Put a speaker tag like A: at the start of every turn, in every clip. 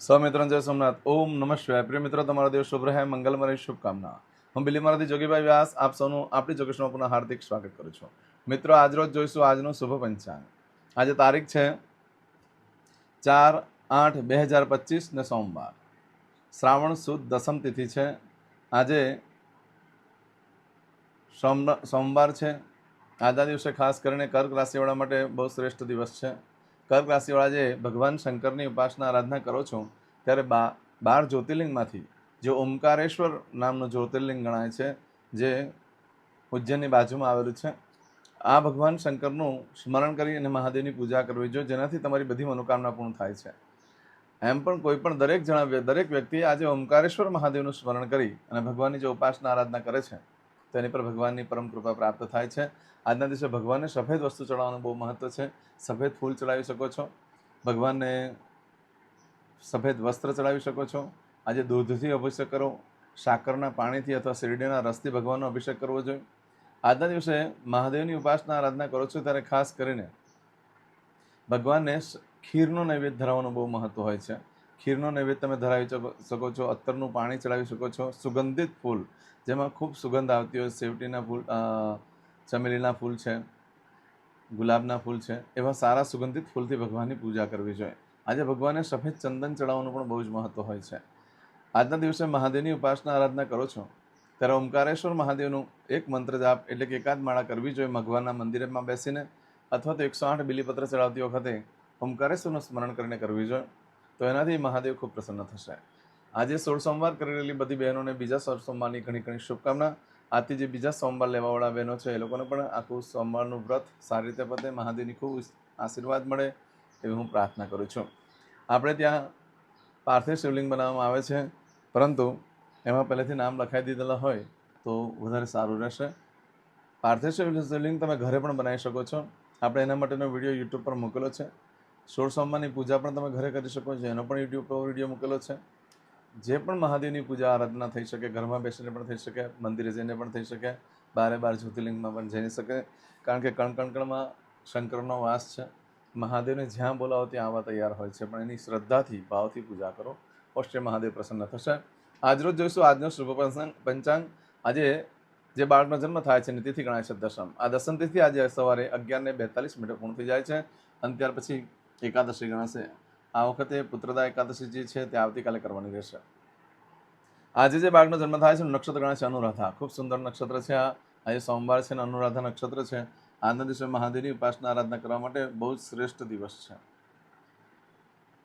A: સ્વમિત્રન જય સોમનાથ. ઓમ નમઃ પ્રિય મિત્રો, તમારો દિવસ શુભ રહે. મંગલમય શુભકામના. હું બિલીમારાથી જોગીભાઈ વ્યાસ. આપ સૌનું આપણી જોગેશમાં પુનઃ હાર્દિક સ્વાગત કરું છું. મિત્રો, આજરોજ જોઈશું આજનું શુભ પંચાંગ. આજે તારીખ છે ચાર આઠ બે હજાર પચીસ ને સોમવાર. શ્રાવણ સુદ દસમ તિથિ છે. આજે સોમ સોમવાર છે. આજના દિવસે ખાસ કરીને કર્ક રાશિવાળા માટે બહુ શ્રેષ્ઠ દિવસ છે. કર્ક રાશિવાળા જે ભગવાન શંકરની ઉપાસના આરાધના કરો છો, ત્યારે બા, બાર જ્યોતિર્લિંગમાંથી જે ઓમકારેશ્વર નામનું જ્યોતિર્લિંગ ગણાય છે, જે ઉજ્જૈનની બાજુમાં આવેલું છે, આ ભગવાન શંકરનું સ્મરણ કરી અને મહાદેવની પૂજા કરવી જોઈએ, જેનાથી તમારી બધી મનોકામના પૂર્ણ થાય છે. એમ પણ કોઈ પણ દરેક જણા, દરેક વ્યક્તિએ આજે ઓમકારેશ્વર મહાદેવનું સ્મરણ કરી અને ભગવાનની જે ઉપાસના આરાધના કરે છે તેની પર ભગવાનની પરમ કૃપા પ્રાપ્ત થાય છે. આજના દિવસે ભગવાનને સફેદ વસ્તુ ચડાવવાનું બહુ મહત્વ છે. સફેદ ફૂલ ચડાવી શકો છો. ભગવાનને સફેદ વસ્ત્ર ચડાવી શકો છો. આજે દૂધથી અભિષેક કરો. સાકરના પાણીથી અથવા શેરડીના રસથી ભગવાનનો અભિષેક કરવો જોઈએ. આજના દિવસે મહાદેવની ઉપાસના આરાધના કરો છો ત્યારે ખાસ કરીને ભગવાનને ખીરનો નૈવેદ્ય ધરાવવાનું બહુ મહત્વ હોય છે. ખીરનો નૈવેદ્ય તમે ધરાવી શકો- છો, અત્તરનું પાણી ચડાવી શકો છો. સુગંધિત ફૂલ, જેમાં ખૂબ સુગંધ આવતી હોય, સેવટીના ફૂલ ચમેલીના ફૂલ છે, ગુલાબના ફૂલ છે, એવા સારા સુગંધિત ફૂલથી ભગવાનની પૂજા કરવી જોઈએ. આજે ભગવાનને સફેદ ચંદન ચડાવવાનું પણ બહુ જ મહત્ત્વ હોય છે. આજના દિવસે મહાદેવની ઉપાસના આરાધના કરો છો, ત્યારે ઓમકારેશ્વર મહાદેવનું એક મંત્ર જાપ એટલે કે એકાદ માળા કરવી જોઈએ ભગવાનના મંદિરમાં બેસીને, અથવા તો એકસો આઠ બિલીપત્ર ચડાવતી વખતે ઓમકારેશ્વરનું સ્મરણ કરીને કરવી જોઈએ. તો એનાથી મહાદેવ ખૂબ પ્રસન્ન થશે. આજે સોળ સોમવાર કરી રહેલી બધી બહેનોને બીજા સોળ સોમવારની ઘણી ઘણી શુભકામના. આથી જે બીજા સોમવાર લેવાવાળા બહેનો છે, એ લોકોને પણ આખું સોમવારનું વ્રત સારી રીતે પતે, મહાદેવની ખૂબ આશીર્વાદ મળે એવી હું પ્રાર્થના કરું છું. આપણે ત્યાં પાર્થિવ શિવલિંગ બનાવવામાં આવે છે, પરંતુ એમાં પહેલેથી નામ લખાઈ દીધેલા હોય તો વધારે સારું રહેશે. પાર્થિવ શિવ- શિવલિંગ તમે ઘરે પણ બનાવી શકો છો. આપણે એના માટેનો વીડિયો યુટ્યુબ પર મૂકેલો છે. સોળ સોમવારની પૂજા પણ તમે ઘરે કરી શકો છો. એનો પણ યુટ્યુબ પર વીડિયો મૂકેલો છે. જે પણ મહાદેવની પૂજા આરાધના થઈ શકે, ઘરમાં બેસીને પણ થઈ શકે, મંદિરે જઈને પણ થઈ શકે, બારે બાર જ્યોતિર્લિંગમાં પણ જઈ શકે. કારણ કે કણ કણ કણમાં શંકરનો વાસ છે. મહાદેવને જ્યાં બોલાવો ત્યાં આવવા તૈયાર હોય છે. પણ એની શ્રદ્ધાથી, ભાવથી પૂજા કરો. અવશ્ય મહાદેવ પ્રસન્ન થશે. આજરોજ જોઈશું આજનો શુભ પંચાંગ. આજે જે બાળકનો જન્મ થાય છે તિથિ ગણાય છે દસમ. આ દસમ તિથિ આજે સવારે અગિયાર ને બેતાલીસ મિનિટે પૂર્ણ થઈ જાય છે. અને ત્યાર પછી એકાદશી ગણાશે. આ વખતે પુત્રદા એકાદશી જે છે તે આવતીકાલે કરવાની રહેશે. આજે જે બાળકનો જન્મ થાય છે નક્ષત્ર ગણાય છે અનુરાધા. ખૂબ સુંદર નક્ષત્ર છે આ. આજે સોમવાર છે અને અનુરાધા નક્ષત્ર છે. આજના દિવસે મહાદેવની ઉપાસના આરાધના કરવા માટે બહુ જ શ્રેષ્ઠ દિવસ છે.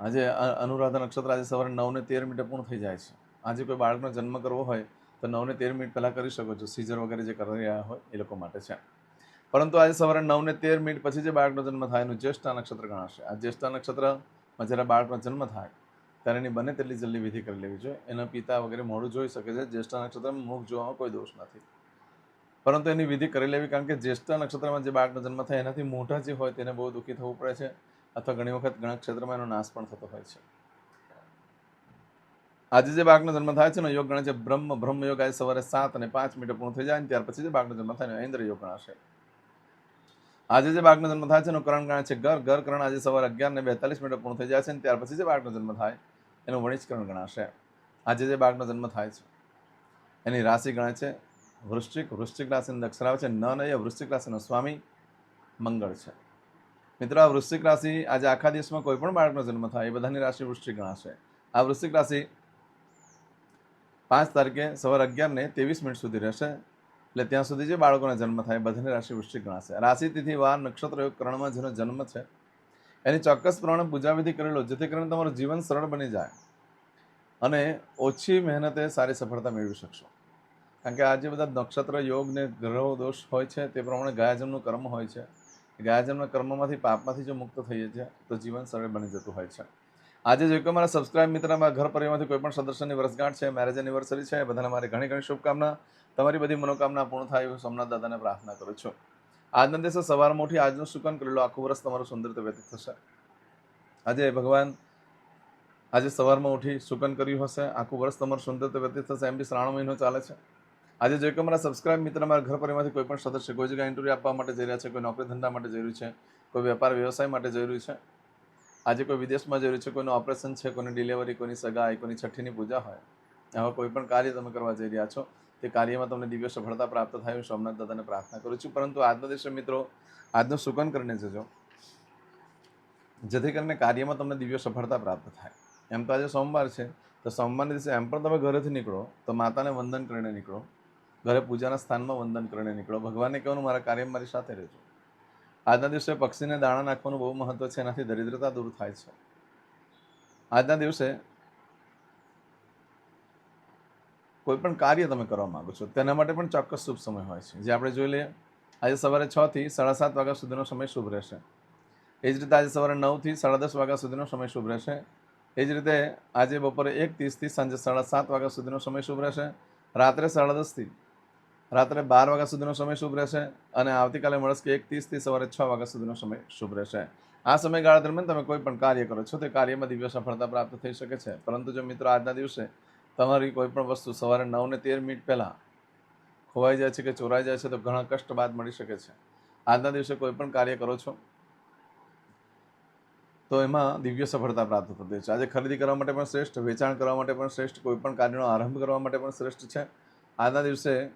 A: આજે અનુરાધા નક્ષત્ર આજે સવારે નવને તેર મિનિટે પૂર્ણ થઈ જાય છે. આજે કોઈ બાળકનો જન્મ કરવો હોય તો નવને તેર મિનિટ પહેલાં કરી શકો છો. સીઝર વગેરે જે કરી રહ્યા હોય એ લોકો માટે છે. પરંતુ આજે સવારે નવ ને તેર મિનિટ પછી જે બાળકનો જન્મ થાય એનું જ્યેષ્ઠા નક્ષત્ર ગણાશે. આ જ્યેષ્ઠા નક્ષત્રમાં જ્યારે બાળકનો જન્મ થાય, ત્યારે એની બને તેટલી જલ્દી વિધિ કરી લેવી જોઈએ. એના પિતા વગેરે મોડું જોઈ શકે છે. જ્યેષ્ઠા નક્ષત્રમાં મુખ જોવામાં કોઈ દોષ નથી. પરંતુ એની વિધિ કરી લેવી કારણ કે જ્યેષ્ઠા નક્ષત્રમાં જે બાળકનો જન્મ થાય એનાથી મોઢા જે હોય તેને બહુ દુઃખી થવું પડે છે અથવા ઘણી વખત ઘણા ક્ષેત્રમાં એનો નાશ પણ થતો હોય છે. આજે જે બાળકનો જન્મ થાય છે ને યોગ ગણાય છે બ્રહ્મ. બ્રહ્મ યોગ આજે સવારે સાત અને પાંચ મિનિટે પૂર્ણ થઈ જાય ને ત્યાર પછી જે બાળકનો જન્મ થાય ને ઇન્દ્ર યોગ ગણાશે. આજે જે બાળકનો જન્મ થાય છે એનું કરણ ગણાય છે ઘર. ઘર કરણ આજે સવારે અગિયાર ને બેતાલીસ મિનિટ પૂર્ણ થઈ જાય છે અને ત્યાર પછી જે બાળકનો જન્મ થાય એનું વણિજકરણ ગણાશે. આજે જે બાળકનો જન્મ થાય છે એની રાશિ ગણાય છે વૃશ્ચિક. વૃશ્ચિક રાશિની અક્ષર આવે છે ન, નય. વૃશ્ચિક રાશિનો સ્વામી મંગળ છે. મિત્રો, આ વૃશ્ચિક રાશિ આજે આખા દિવસમાં કોઈ પણ બાળકનો જન્મ થાય એ બધાની રાશિ વૃશ્ચિક ગણાશે. આ વૃશ્ચિક રાશિ પાંચ તારીખે સવારે અગિયાર ને ત્રેવીસ મિનિટ સુધી રહેશે. એટલે ત્યાં સુધી જે બાળકોના જન્મ થાય બધાને રાશિ વૃશ્ચિક ગણાશે. રાશિ, તિથિ, વાર, નક્ષત્ર યોગ કરણમાં જેનો જન્મ છે, એની ચોક્કસ પ્રમાણે પૂજા વિધિ કરી જેથી કરીને તમારું જીવન સરળ બની જાય અને ઓછી મહેનતે સારી સફળતા મેળવી શકશો. કારણ કે આ જે બધા નક્ષત્ર, યોગ ને ગ્રહો દોષ હોય છે, તે પ્રમાણે ગાયાજમનું કર્મ હોય છે. ગાયાજનના કર્મમાંથી પાપમાંથી જો મુક્ત થઈએ છીએ, તો જીવન સરળ બની જતું હોય છે. આજે જો કોઈ મારા સબસ્ક્રાઇબ મિત્ર મારા ઘર પરિવારમાંથી કોઈ પણ સદસ્યની વર્ષગાંઠ છે મેરેજ એનિવર્સરી છે બધાને મારી ઘણી ઘણી શુભકામના. તમારી બધી મનોકામના પૂર્ણ થાય એવું સોમનાથ દાદાને પ્રાર્થના કરું છું. આજના દિવસે સવારમાં ઉઠી આજનું સુકન કરી લો. આખું વર્ષ તમારું સુંદર વ્યતીત થશે. આજે ભગવાન આજે સવારમાં ઉઠી સુકન કર્યું હશે. આખું વર્ષ તમારું સુંદર વ્યતીત થશે. એમ બી શ્રાવણ મહિનો ચાલે છે. આજે જો કે મારા સબસ્ક્રાઇબ મિત્ર મારા ઘર પરિવારમાંથી કોઈ પણ સદસ્ય, કોઈ જગ્યાએ ઇન્ટરવ્યૂ આપવા માટે જઈ રહ્યા છે, કોઈ નોકરી ધંધા માટે જરૂરી છે, કોઈ વેપાર વ્યવસાય માટે જરૂરી છે, આજે કોઈ વિદેશમાં જરૂરી છે, કોઈનું ઓપરેશન છે, કોઈની ડિલિવરી કોઈની સગાઈ, કોઈની છઠ્ઠીની પૂજા હોય, આવા કોઈ પણ કાર્ય તમે કરવા જઈ રહ્યા છો તે કાર્યમાં તમને દિવ્ય સફળતા પ્રાપ્ત થાય. હું સોમનાથ દાદાને પ્રાર્થના કરું છું. પરંતુ આજના દિવસે મિત્રો, આજનું સુકન કરીને જજો. જેથી કરીને કાર્યમાં તમને દિવ્ય સફળતા પ્રાપ્ત થાય. એમ તો આજે સોમવાર છે. તો સોમવારના દિવસે એમ પણ તમે ઘરેથી નીકળો, તો માતાને વંદન કરીને નીકળો. ઘરે પૂજાના સ્થાનમાં વંદન કરીને નીકળો. ભગવાનને કહેવાનું, મારા કાર્યમાં મારી સાથે રહેજો. આજના દિવસે પક્ષીને દાણા નાખવાનું બહુ મહત્વ છે. એનાથી દરિદ્રતા દૂર થાય છે. આજના દિવસે કોઈ પણ કાર્ય તમે કરવા માંગો છો, તેના માટે પણ ચોક્કસ શુભ સમય હોય છે. જે આપણે જોઈ લઈએ, આજે સવારે છ થી સાડા સાત વાગ્યા સુધીનો સમય શુભ રહેશે. એ જ રીતે આજે સવારે નવથી સાડા દસ વાગ્યા સુધીનો સમય શુભ રહેશે. એ જ રીતે આજે બપોરે એક ત્રીસથી સાંજે સાડા સાત વાગ્યા સુધીનો સમય શુભ રહેશે. રાત્રે સાડા દસથી રાત્રે બાર વાગ્યા સુધીનો સમય શુભ રહેશે અને આવતીકાલે મળશે એક ત્રીસથી સવારે છ વાગ્યા સુધીનો સમય શુભ રહેશે. આ સમયગાળા દરમિયાન તમે કોઈ પણ કાર્ય કરો છો, તે કાર્યમાં દિવ્ય સફળતા પ્રાપ્ત થઈ શકે છે. પરંતુ જો મિત્રો આજના દિવસે તમારી કોઈ પણ વસ્તુ સવારે નવ ને તેર મિનિટ પહેલાં ખોવાઈ જાય છે કે ચોરાઈ જાય છે તો ઘણા કષ્ટ બાદ મળી શકે છે. આજના દિવસે કોઈ પણ કાર્ય કરો છો? તો એમાં દિવ્ય સફળતા પ્રાપ્ત થતી છે. આજે ખરીદી કરવા માટે પણ શ્રેષ્ઠ, વેચાણ કરવા માટે પણ શ્રેષ્ઠ, કોઈ પણ કાર્યનો આરંભ કરવા માટે પણ શ્રેષ્ઠ છે. આજના દિવસે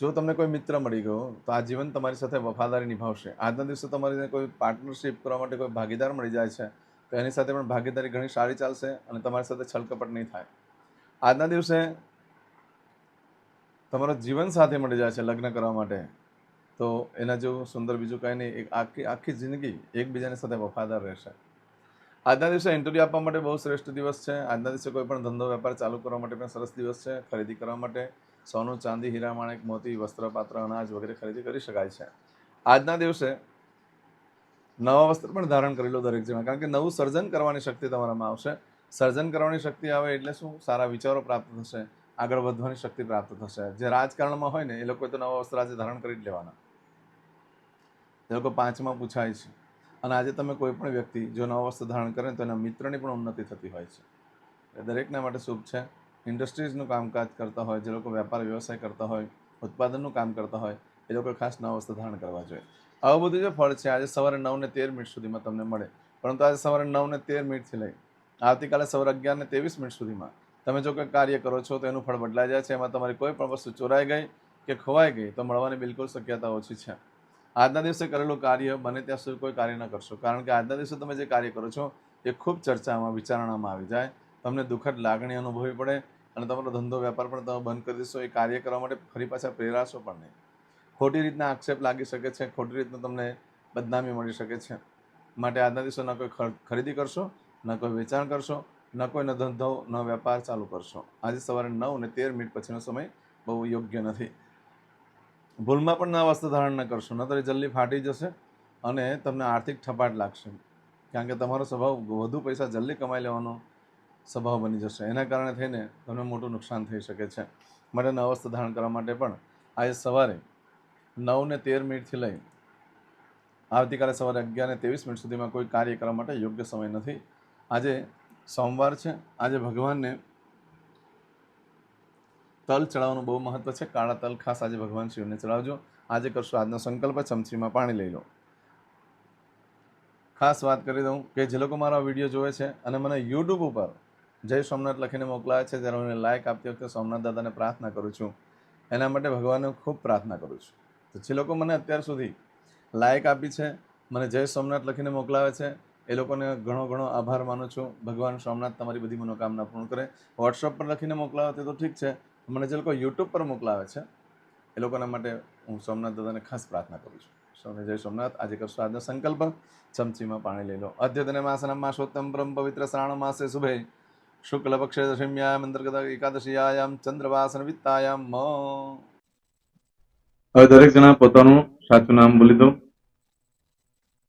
A: જો તમને કોઈ મિત્ર મળી ગયો, તો આ જીવન તમારી સાથે વફાદારી નિભાવશે. આજના દિવસે તમારી કોઈ પાર્ટનરશિપ કરવા માટે કોઈ ભાગીદાર મળી જાય છે, તો એની સાથે પણ ભાગીદારી ઘણી સારી ચાલશે અને તમારી સાથે છલકપટ નહીં થાય. આજના દિવસે તમારો જીવન સાથે મળી જાય છે, લગ્ન કરવા માટે. તો એના જેવું સુંદર બીજું કાંઈ નહીં, એક આખી આખી જિંદગી એકબીજાની સાથે વફાદાર રહેશે. આજના દિવસે ઇન્ટરવ્યૂ આપવા માટે બહુ શ્રેષ્ઠ દિવસ છે. આજના દિવસે કોઈ પણ ધંધો, વેપાર ચાલુ કરવા માટે પણ સરસ દિવસ છે. ખરીદી કરવા માટે સોનું, ચાંદી, હીરા, માણેક, મોતી, વસ્ત્ર, પાત્ર, અનાજ વગેરે ખરીદી કરી શકાય છે. આજના દિવસે નવા વસ્ત્ર પણ ધારણ કરી લો દરેક જણા, કારણ કે નવું સર્જન કરવાની શક્તિ તમારામાં આવશે. સર્જન કરવાની શક્તિ આવે એટલે શું? સારા વિચારો પ્રાપ્ત થશે, આગળ વધવાની શક્તિ પ્રાપ્ત થશે. જે રાજકારણમાં હોય ને, એ લોકોએ તો નવા વસ્ત્ર આજે ધારણ કરી જ લેવાના. એ લોકો પાંચમાં પૂછાય છે. અને આજે તમે કોઈ પણ વ્યક્તિ જો નવા વસ્ત્ર ધારણ કરે તો એના મિત્રની પણ ઉન્નતિ થતી હોય છે. એ દરેકના માટે શુભ છે. ઇન્ડસ્ટ્રીઝનું કામકાજ કરતા હોય, જે લોકો વેપાર, વ્યવસાય કરતા હોય, ઉત્પાદનનું કામ કરતા હોય, એ લોકો ખાસ નવા વસ્ત્ર ધારણ કરવા જોઈએ. આવું બધું જે ફળ છે, આજે સવારે નવ ને તેર મિનિટ સુધીમાં તમને મળે. પરંતુ આજે સવારે નવ ને તેર મિનિટથી લઈ આવતીકાલે સવારે અગિયાર ને ત્રેવીસ મિનિટ સુધીમાં. તમે જો કોઈ કાર્ય કરો છો તો એનું ફળ બદલાઈ જાય છે. એમાં તમારી કોઈ પણ વસ્તુ ચોરાઈ ગઈ કે ખોવાઈ ગઈ તો મળવાની બિલકુલ શક્યતા ઓછી છે. આજના દિવસે કરેલું કાર્ય બને ત્યાં સુધી કોઈ કાર્ય ન કરશો. કારણ કે આજના દિવસે તમે જે કાર્ય કરો છો એ ખૂબ ચર્ચામાં, વિચારણામાં આવી જાય. તમને દુઃખદ લાગણી અનુભવવી પડે અને તમારો ધંધો વેપાર પણ તમે બંધ કરી દેશો. એ કાર્ય કરવા માટે ફરી પાછા પ્રેરાશો પણ નહીં. ખોટી રીતના આક્ષેપ લાગી શકે છે. ખોટી રીતના તમને બદનામી મળી શકે છે. માટે આજના દિવસોના કોઈ ખર- ખરીદી કરશો ન કોઈ વેચાણ કરશો, ન કોઈ ન ધંધો, ન વેપાર ચાલુ કરશો. આજે સવારે નવ અને તેર મિનિટ પછીનો સમય બહુ યોગ્ય નથી. ભૂલમાં પણ ના વસ્ત્ર ધારણ ન કરશો, ન તો એ જલ્દી ફાટી જશે અને તમને આર્થિક ઠપાટ લાગશે. કારણ કે તમારો સ્વભાવ વધુ પૈસા જલ્દી કમાઈ લેવાનો સ્વભાવ બની જશે. એના કારણે થઈને તમને મોટું નુકસાન થઈ શકે છે. માટે ન વસ્ત્ર ધારણ કરવા માટે પણ આજે સવારે નવ ને તેર મિનિટથી લઈ આવતીકાલે સવારે અગિયાર ને ત્રેવીસ મિનિટ સુધીમાં કોઈ કાર્ય કરવા માટે યોગ્ય સમય નથી. આજે સોમવાર છે. આજે ભગવાનને તલ ચડાવવાનું બહુ મહત્વ છે. કાળા તલ ખાસ આજે ભગવાન શિવને ચડાવજો. આજે કરશો આજનો સંકલ્પ, ચમચીમાં પાણી લઈ લો. ખાસ વાત કરી દઉં કે જે લોકો મારા વીડિયો જોવે છે અને મને યુટ્યુબ ઉપર જય સોમનાથ લખીને મોકલાવે છે, ત્યારે હું લાઈક આપતી વખતે સોમનાથ દાદાને પ્રાર્થના કરું છું. એના માટે ભગવાનને ખૂબ પ્રાર્થના કરું છું. તો જે લોકો મને અત્યાર સુધી લાઈક આપી છે, મને જય સોમનાથ લખીને મોકલાવે છે એ લોકોને ઘણો ઘણો આભાર માનું છું. ભગવાન સોમનાથ તમારી બધી મનોકામના પૂર્ણ કરે. વોટ્સઅપ પર લખીને મોકલાવે તે તો ઠીક છે. મને જે લોકો યુટ્યુબ પર મોકલાવે છે, એ લોકોના માટે હું સોમનાથ દાદાને ખાસ પ્રાર્થના કરું છું. સૌને જય સોમનાથ. આજે કરશો આજનો સંકલ્પ. ચમચીમાં પાણી લઈ લો. અદ્યતને માસનમ માસોત્તમ પરમ પવિત્ર શ્રાવણ માસે શુભે. શુક્લ પક્ષે દશમ્યામ અંતર્ગત એકાદશીયામ ચંદ્રવાસન વિત્તાયામ
B: હવે દરેક જણા પોતાનું સાચું નામ બોલી દો.